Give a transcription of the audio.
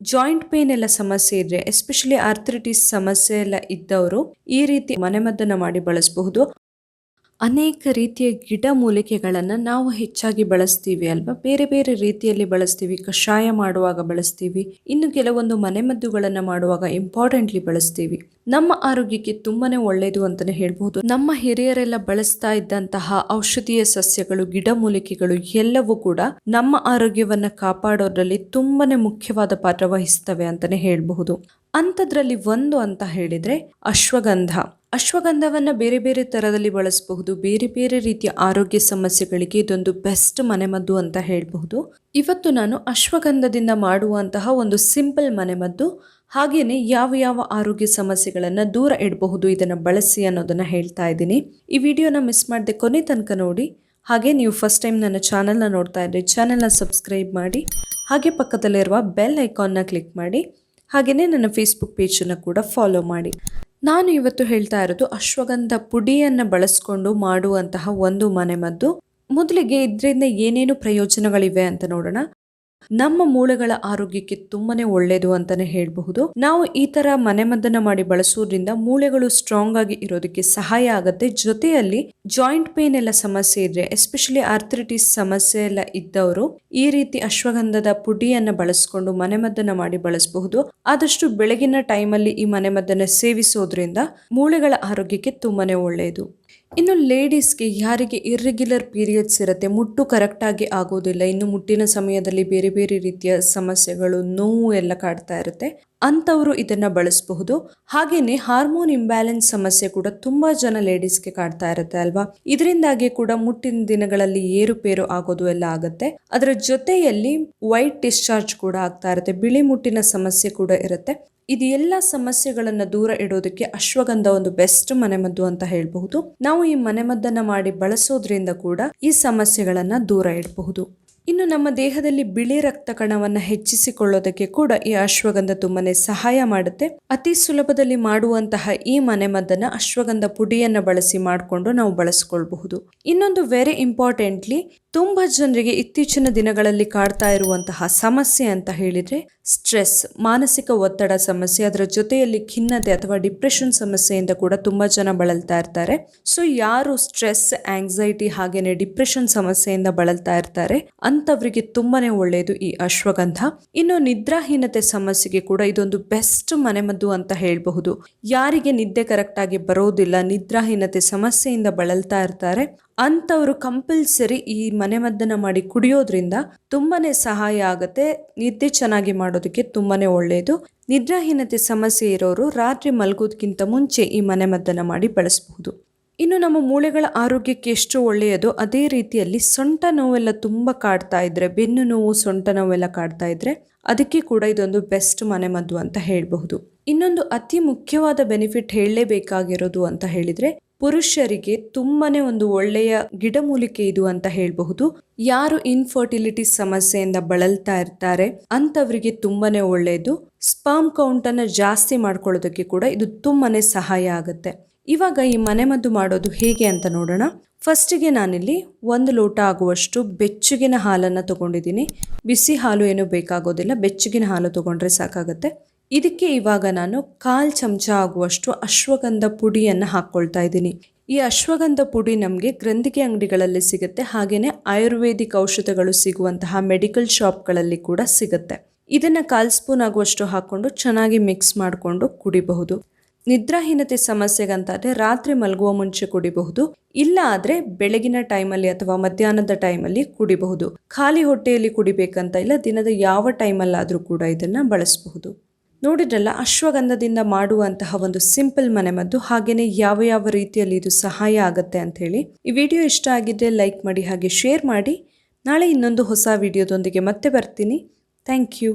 Joint pain ಎಲ್ಲ ಸಮಸ್ಯೆ ಇದ್ರೆ ಎಸ್ಪೆಷಲಿ ಆರ್ಥರಿಟಿಸ್ ಸಮಸ್ಯೆ ಎಲ್ಲ ಇದ್ದವರು ಈ ರೀತಿ ಮನೆಮದ್ದನ್ನ ಮಾಡಿ ಬಳಸಬಹುದು. ಅನೇಕ ರೀತಿಯ ಗಿಡ ಮೂಲಿಕೆಗಳನ್ನು ನಾವು ಹೆಚ್ಚಾಗಿ ಬಳಸ್ತೀವಿ ಅಲ್ವಾ? ಬೇರೆ ಬೇರೆ ರೀತಿಯಲ್ಲಿ ಬಳಸ್ತೀವಿ, ಕಷಾಯ ಮಾಡುವಾಗ ಬಳಸ್ತೀವಿ, ಇನ್ನು ಕೆಲವೊಂದು ಮನೆಮದ್ದುಗಳನ್ನು ಮಾಡುವಾಗ ಇಂಪಾರ್ಟೆಂಟ್ಲಿ ಬಳಸ್ತೀವಿ. ನಮ್ಮ ಆರೋಗ್ಯಕ್ಕೆ ತುಂಬಾನೇ ಒಳ್ಳೆಯದು ಅಂತಲೇ ಹೇಳ್ಬೋದು. ನಮ್ಮ ಹಿರಿಯರೆಲ್ಲ ಬಳಸ್ತಾ ಇದ್ದಂತಹ ಔಷಧೀಯ ಸಸ್ಯಗಳು ಗಿಡಮೂಲಿಕೆಗಳು ಎಲ್ಲವೂ ಕೂಡ ನಮ್ಮ ಆರೋಗ್ಯವನ್ನು ಕಾಪಾಡೋದ್ರಲ್ಲಿ ತುಂಬಾನೇ ಮುಖ್ಯವಾದ ಪಾತ್ರ ವಹಿಸ್ತವೆ ಅಂತಲೇ ಹೇಳ್ಬಹುದು. ಅಂಥದ್ರಲ್ಲಿ ಒಂದು ಅಂತ ಹೇಳಿದ್ರೆ ಅಶ್ವಗಂಧ. ಅಶ್ವಗಂಧವನ್ನ ಬೇರೆ ಬೇರೆ ಥರದಲ್ಲಿ ಬಳಸಬಹುದು, ಬೇರೆ ಬೇರೆ ರೀತಿಯ ಆರೋಗ್ಯ ಸಮಸ್ಯೆಗಳಿಗೆ ಇದೊಂದು ಬೆಸ್ಟ್ ಮನೆಮದ್ದು ಅಂತ ಹೇಳಬಹುದು. ಇವತ್ತು ನಾನು ಅಶ್ವಗಂಧದಿಂದ ಮಾಡುವಂತಹ ಒಂದು ಸಿಂಪಲ್ ಮನೆಮದ್ದು ಹಾಗೆಯೇ ಯಾವ ಯಾವ ಆರೋಗ್ಯ ಸಮಸ್ಯೆಗಳನ್ನು ದೂರ ಇಡಬಹುದು ಇದನ್ನು ಬಳಸಿ ಅನ್ನೋದನ್ನು ಹೇಳ್ತಾ ಇದ್ದೀನಿ. ಈ ವಿಡಿಯೋನ ಮಿಸ್ ಮಾಡದೆ ಕೊನೆ ತನಕ ನೋಡಿ. ಹಾಗೆ ನೀವು ಫಸ್ಟ್ ಟೈಮ್ ನನ್ನ ಚಾನಲ್ನ ನೋಡ್ತಾ ಇದ್ರೆ ಚಾನೆಲ್ನ ಸಬ್ಸ್ಕ್ರೈಬ್ ಮಾಡಿ, ಹಾಗೆ ಪಕ್ಕದಲ್ಲಿರುವ ಬೆಲ್ ಐಕಾನ್ನ ಕ್ಲಿಕ್ ಮಾಡಿ ಹಾಗೆಯೇ ನನ್ನ ಫೇಸ್ಬುಕ್ ಪೇಜನ್ನು ಕೂಡ ಫಾಲೋ ಮಾಡಿ. ನಾನು ಇವತ್ತು ಹೇಳ್ತಾ ಇರೋದು ಅಶ್ವಗಂಧ ಪುಡಿಯನ್ನು ಬಳಸ್ಕೊಂಡು ಮಾಡುವಂತಹ ಒಂದು ಮನೆಮದ್ದು. ಮೊದಲಿಗೆ ಇದರಿಂದ ಏನೇನು ಪ್ರಯೋಜನಗಳಿವೆ ಅಂತ ನೋಡೋಣ. ನಮ್ಮ ಮೂಳೆಗಳ ಆರೋಗ್ಯಕ್ಕೆ ತುಂಬಾನೇ ಒಳ್ಳೇದು ಅಂತಾನೆ ಹೇಳಬಹುದು. ನಾವು ಈ ತರ ಮನೆಮದ್ದನ್ನ ಮಾಡಿ ಬಳಸೋದ್ರಿಂದ ಮೂಳೆಗಳು ಸ್ಟ್ರಾಂಗ್ ಆಗಿ ಇರೋದಕ್ಕೆ ಸಹಾಯ ಆಗುತ್ತೆ. ಜೊತೆಯಲ್ಲಿ ಜಾಯಿಂಟ್ ಪೇನ್ ಎಲ್ಲ ಸಮಸ್ಯೆ ಇದ್ರೆ ಎಸ್ಪೆಷಲಿ ಆರ್ಥರಿಟಿಸ್ ಸಮಸ್ಯೆ ಎಲ್ಲ ಇದ್ದವರು, ಈ ರೀತಿ ಅಶ್ವಗಂಧದ ಪುಡಿಯನ್ನ ಬಳಸ್ಕೊಂಡು ಮನೆಮದ್ದನ್ನ ಮಾಡಿ ಬಳಸಬಹುದು. ಆದಷ್ಟು ಬೆಳಗಿನ ಟೈಮಲ್ಲಿ ಈ ಮನೆಮದ್ದನ್ನ ಸೇವಿಸೋದ್ರಿಂದ ಮೂಳೆಗಳ ಆರೋಗ್ಯಕ್ಕೆ ತುಂಬಾನೇ ಒಳ್ಳೆಯದು ಇನ್ನು ಲೇಡೀಸ್ಗೆ ಯಾರಿಗೆ ಇರ್ರೆಗ್ಯುಲರ್ ಪೀರಿಯಡ್ಸ್ ಇರುತ್ತೆ, ಮುಟ್ಟು ಕರೆಕ್ಟಾಗಿ ಆಗೋದಿಲ್ಲ, ಇನ್ನು ಮುಟ್ಟಿನ ಸಮಯದಲ್ಲಿ ಬೇರೆ ಬೇರೆ ರೀತಿಯ ಸಮಸ್ಯೆಗಳು, ನೋವು ಎಲ್ಲ ಕಾಡ್ತಾ ಇರುತ್ತೆ, ಅಂಥವರು ಇದನ್ನು ಬಳಸಬಹುದು. ಹಾಗೆಯೇ ಹಾರ್ಮೋನ್ ಇಂಬ್ಯಾಲೆನ್ಸ್ ಸಮಸ್ಯೆ ಕೂಡ ತುಂಬ ಜನ ಲೇಡೀಸ್ಗೆ ಕಾಡ್ತಾ ಇರುತ್ತೆ ಅಲ್ವಾ? ಇದರಿಂದಾಗಿ ಕೂಡ ಮುಟ್ಟಿನ ದಿನಗಳಲ್ಲಿ ಏರುಪೇರು ಆಗೋದು ಎಲ್ಲ ಆಗುತ್ತೆ. ಅದರ ಜೊತೆಯಲ್ಲಿ ವೈಟ್ ಡಿಸ್ಚಾರ್ಜ್ ಕೂಡ ಆಗ್ತಾ ಇರುತ್ತೆ, ಬಿಳಿ ಮುಟ್ಟಿನ ಸಮಸ್ಯೆ ಕೂಡ ಇರುತ್ತೆ. ಇದು ಎಲ್ಲ ಸಮಸ್ಯೆಗಳನ್ನ ದೂರ ಇಡೋದಕ್ಕೆ ಅಶ್ವಗಂಧ ಒಂದು ಬೆಸ್ಟ್ ಮನೆಮದ್ದು ಅಂತ ಹೇಳಬಹುದು. ನಾವು ಈ ಮನೆಮದ್ದನ್ನ ಮಾಡಿ ಬಳಸೋದ್ರಿಂದ ಕೂಡ ಈ ಸಮಸ್ಯೆಗಳನ್ನ ದೂರ ಇಡಬಹುದು. ಇನ್ನು ನಮ್ಮ ದೇಹದಲ್ಲಿ ಬಿಳಿ ರಕ್ತ ಕಣವನ್ನು ಹೆಚ್ಚಿಸಿಕೊಳ್ಳೋದಕ್ಕೆ ಕೂಡ ಈ ಅಶ್ವಗಂಧ ತುಂಬಾನೇ ಸಹಾಯ ಮಾಡುತ್ತೆ. ಅತಿ ಸುಲಭದಲ್ಲಿ ಮಾಡುವಂತಹ ಈ ಮನೆಮದ್ದನ್ನ ಅಶ್ವಗಂಧ ಪುಡಿಯನ್ನ ಬಳಸಿ ಮಾಡಿಕೊಂಡು ನಾವು ಬಳಸ್ಕೊಳ್ಬಹುದು. ಇನ್ನೊಂದು ವೆರಿ ಇಂಪಾರ್ಟೆಂಟ್ಲಿ ತುಂಬಾ ಜನರಿಗೆ ಇತ್ತೀಚಿನ ದಿನಗಳಲ್ಲಿ ಕಾಡ್ತಾ ಇರುವಂತಹ ಸಮಸ್ಯೆ ಅಂತ ಹೇಳಿದ್ರೆ ಸ್ಟ್ರೆಸ್, ಮಾನಸಿಕ ಒತ್ತಡ ಸಮಸ್ಯೆ, ಅದರ ಜೊತೆಯಲ್ಲಿ ಖಿನ್ನತೆ ಅಥವಾ ಡಿಪ್ರೆಷನ್ ಸಮಸ್ಯೆಯಿಂದ ಕೂಡ ತುಂಬ ಜನ ಬಳಲ್ತಾ ಇರ್ತಾರೆ. ಸೊ ಯಾರು ಸ್ಟ್ರೆಸ್ ಆಂಗ್ಸೈಟಿ ಹಾಗೇನೆ ಡಿಪ್ರೆಷನ್ ಸಮಸ್ಯೆಯಿಂದ ಬಳಲ್ತಾ ಇರ್ತಾರೆ ಅಂತವರಿಗೆ ತುಂಬಾನೇ ಒಳ್ಳೆಯದು ಈ ಅಶ್ವಗಂಧ. ಇನ್ನು ನಿದ್ರಾಹೀನತೆ ಸಮಸ್ಯೆಗೆ ಕೂಡ ಇದೊಂದು ಬೆಸ್ಟ್ ಮನೆಮದ್ದು ಅಂತ ಹೇಳಬಹುದು. ಯಾರಿಗೆ ನಿದ್ದೆ ಕರೆಕ್ಟಾಗಿ ಬರೋದಿಲ್ಲ, ನಿದ್ರಾಹೀನತೆ ಸಮಸ್ಯೆಯಿಂದ ಬಳಲ್ತಾ ಇರ್ತಾರೆ ಅಂಥವರು ಕಂಪಲ್ಸರಿ ಈ ಮನೆಮದ್ದನ್ನ ಮಾಡಿ ಕುಡಿಯೋದ್ರಿಂದ ತುಂಬಾ ಸಹಾಯ ಆಗುತ್ತೆ. ನಿದ್ದೆ ಚೆನ್ನಾಗಿ ಮಾಡೋದಕ್ಕೆ ತುಂಬಾ ಒಳ್ಳೆಯದು ನಿದ್ರಾಹೀನತೆ ಸಮಸ್ಯೆ ಇರೋರು ರಾತ್ರಿ ಮಲಗೋದಕ್ಕಿಂತ ಮುಂಚೆ ಈ ಮನೆಮದ್ದನ್ನ ಮಾಡಿ ಬಳಸಬಹುದು. ಇನ್ನು ನಮ್ಮ ಮೂಳೆಗಳ ಆರೋಗ್ಯಕ್ಕೆ ಎಷ್ಟು ಒಳ್ಳೆಯದು ಅದೇ ರೀತಿಯಲ್ಲಿ ಸೊಂಟ ನೋವೆಲ್ಲ ತುಂಬ ಕಾಡ್ತಾ ಇದ್ರೆ, ಬೆನ್ನು ನೋವು, ಸೊಂಟ ನೋವೆಲ್ಲ ಕಾಡ್ತಾ ಇದ್ರೆ ಅದಕ್ಕೆ ಕೂಡ ಇದೊಂದು ಬೆಸ್ಟ್ ಮನೆಮದ್ದು ಅಂತ ಹೇಳಬಹುದು. ಇನ್ನೊಂದು ಅತಿ ಮುಖ್ಯವಾದ ಬೆನಿಫಿಟ್ ಹೇಳಲೇಬೇಕಾಗಿರೋದು ಅಂತ ಹೇಳಿದ್ರೆ ಪುರುಷರಿಗೆ ತುಂಬಾನೇ ಒಂದು ಒಳ್ಳೆಯ ಗಿಡಮೂಲಿಕೆ ಇದು ಅಂತ ಹೇಳಬಹುದು. ಯಾರು ಇನ್ಫರ್ಟಿಲಿಟಿ ಸಮಸ್ಯೆಯಿಂದ ಬಳಲ್ತಾ ಇರ್ತಾರೆ ಅಂತವರಿಗೆ ತುಂಬಾನೇ ಒಳ್ಳೆಯದು ಸ್ಪರ್ಮ್ ಕೌಂಟ್ ಅನ್ನ ಜಾಸ್ತಿ ಮಾಡ್ಕೊಳ್ಳೋದಕ್ಕೆ ಕೂಡ ಇದು ತುಂಬಾನೇ ಸಹಾಯ ಆಗುತ್ತೆ. ಇವಾಗ ಈ ಮನೆಮದ್ದು ಮಾಡೋದು ಹೇಗೆ ಅಂತ ನೋಡೋಣ. ಫಸ್ಟಿಗೆ ನಾನಿಲ್ಲಿ ಒಂದು ಲೋಟ ಆಗುವಷ್ಟು ಬೆಚ್ಚಗಿನ ಹಾಲನ್ನು ತಗೊಂಡಿದ್ದೀನಿ. ಬಿಸಿ ಹಾಲು ಏನು ಬೇಕಾಗೋದಿಲ್ಲ, ಬೆಚ್ಚಗಿನ ಹಾಲು ತಗೊಂಡ್ರೆ ಸಾಕಾಗುತ್ತೆ. ಇದಕ್ಕೆ ಇವಾಗ ನಾನು ಕಾಲ್ ಚಮಚ ಆಗುವಷ್ಟು ಅಶ್ವಗಂಧ ಪುಡಿಯನ್ನು ಹಾಕ್ಕೊಳ್ತಾ ಇದ್ದೀನಿ. ಈ ಅಶ್ವಗಂಧ ಪುಡಿ ನಮಗೆ ಗ್ರಂಥಿಗೆ ಅಂಗಡಿಗಳಲ್ಲಿ ಸಿಗುತ್ತೆ. ಹಾಗೆಯೇ ಆಯುರ್ವೇದಿಕ್ ಔಷಧಗಳು ಸಿಗುವಂತಹ ಮೆಡಿಕಲ್ ಶಾಪ್ಗಳಲ್ಲಿ ಕೂಡ ಸಿಗುತ್ತೆ. ಇದನ್ನು ಕಾಲ್ ಸ್ಪೂನ್ ಆಗುವಷ್ಟು ಹಾಕ್ಕೊಂಡು ಚೆನ್ನಾಗಿ ಮಿಕ್ಸ್ ಮಾಡಿಕೊಂಡು ಕುಡಿಬಹುದು. ನಿದ್ರಾಹೀನತೆ ಸಮಸ್ಯೆಗಂತಾದ್ರೆ ರಾತ್ರಿ ಮಲಗುವ ಮುಂಚೆ ಕುಡಿಬಹುದು. ಇಲ್ಲ ಆದರೆ ಬೆಳಗಿನ ಟೈಮಲ್ಲಿ ಅಥವಾ ಮಧ್ಯಾಹ್ನದ ಟೈಮಲ್ಲಿ ಕುಡಿಬಹುದು. ಖಾಲಿ ಹೊಟ್ಟೆಯಲ್ಲಿ ಕುಡಿಬೇಕಂತ ಇಲ್ಲ, ದಿನದ ಯಾವ ಟೈಮಲ್ಲಾದರೂ ಕೂಡ ಇದನ್ನು ಬಳಸಬಹುದು. ನೋಡಿದ್ರಲ್ಲ, ಅಶ್ವಗಂಧದಿಂದ ಮಾಡುವಂತಹ ಒಂದು ಸಿಂಪಲ್ ಮನೆಮದ್ದು ಹಾಗೆಯೇ ಯಾವ ಯಾವ ರೀತಿಯಲ್ಲಿ ಇದು ಸಹಾಯ ಆಗುತ್ತೆ ಅಂತ ಹೇಳಿ ಈ ವಿಡಿಯೋ ಇಷ್ಟ ಆಗಿದ್ರೆ ಲೈಕ್ ಮಾಡಿ ಹಾಗೆ ಶೇರ್ ಮಾಡಿ. ನಾಳೆ ಇನ್ನೊಂದು ಹೊಸ ವಿಡಿಯೋದೊಂದಿಗೆ ಮತ್ತೆ ಬರ್ತೀನಿ. Thank you.